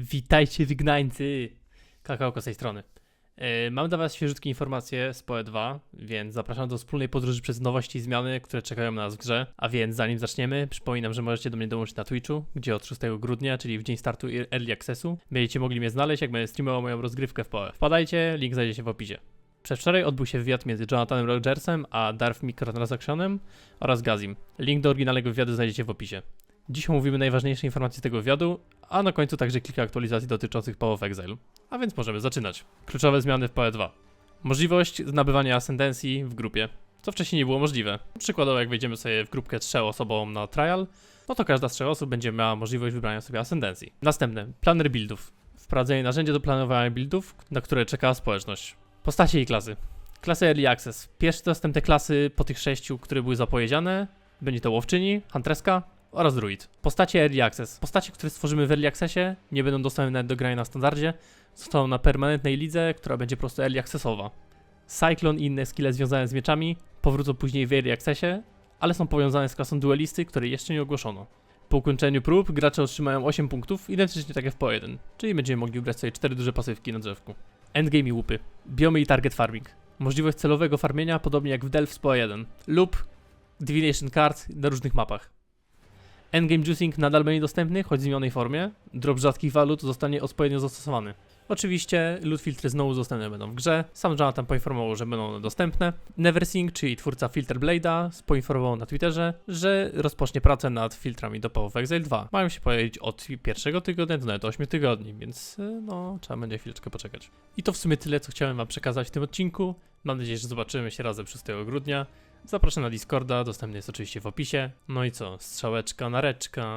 Witajcie wygnańcy! Kakaoko z tej strony. Yy, Mam dla Was świeżutkie informacje z PoE2, więc zapraszam do wspólnej podróży przez nowości i zmiany, które czekają na nas w grze. A więc zanim zaczniemy, przypominam, że możecie do mnie dołączyć na Twitchu, gdzie od 6 grudnia, czyli w dzień startu Early Accessu, będziecie mogli mnie znaleźć, jak będę streamował moją rozgrywkę w PoE. Wpadajcie, link znajdzie się w opisie. Przedwczoraj odbył się wywiad między Jonathanem Rogersem a Darth Microtransactionem oraz Gazim. Link do oryginalnego wywiadu znajdziecie w opisie. Dziś omówimy najważniejsze informacje tego wywiadu, a na końcu także kilka aktualizacji dotyczących Power of Exile. A więc możemy zaczynać. Kluczowe zmiany w PoE2. Możliwość nabywania ascendencji w grupie, co wcześniej nie było możliwe. Przykładowo jak wejdziemy sobie w grupkę trzyosobową na trial, no to każda z trzech osób będzie miała możliwość wybrania sobie ascendencji. Następne, planer buildów. Wprowadzenie narzędzia do planowania buildów, na które czeka społeczność. Postacie i klasy. Klasy Early Access. Pierwszy dostęp te klasy po tych sześciu, które były zapowiedziane. Będzie to łowczyni, huntreska oraz druid. Postacie Early Access. Postacie, które stworzymy w Early Accessie, nie będą dostępne nawet do grania na standardzie. Zostaną na permanentnej lidze, która będzie po prostu Early Accessowa. Cyclone i inne skille związane z mieczami powrócą później w Early Accessie, ale są powiązane z klasą duelisty, której jeszcze nie ogłoszono. Po ukończeniu prób gracze otrzymają 8 punktów, identycznie tak jak w PO1, czyli będziemy mogli ubrać sobie 4 duże pasywki na drzewku. Endgame i łupy. Biomy i target farming. Możliwość celowego farmienia, podobnie jak w Delph z PO1. Lub Divination Card na różnych mapach. Endgame Juicing nadal będzie dostępny, choć w zmienionej formie. Drop rzadkich walut zostanie odpowiednio zastosowany. Oczywiście loot filtry znowu dostępne będą w grze. Sam Jonathan poinformował, że będą one dostępne. Neversing, czyli twórca Filter Blade'a, poinformował na Twitterze, że rozpocznie pracę nad filtrami do Power of Exile 2. Mają się pojawić od pierwszego tygodnia do nawet 8 tygodni, więc y, no, trzeba będzie chwileczkę poczekać. I to w sumie tyle, co chciałem wam przekazać w tym odcinku. Mam nadzieję, że zobaczymy się razem 6 grudnia. Zapraszam na Discorda, dostępny jest oczywiście w opisie. No i co, strzałeczka, nareczka.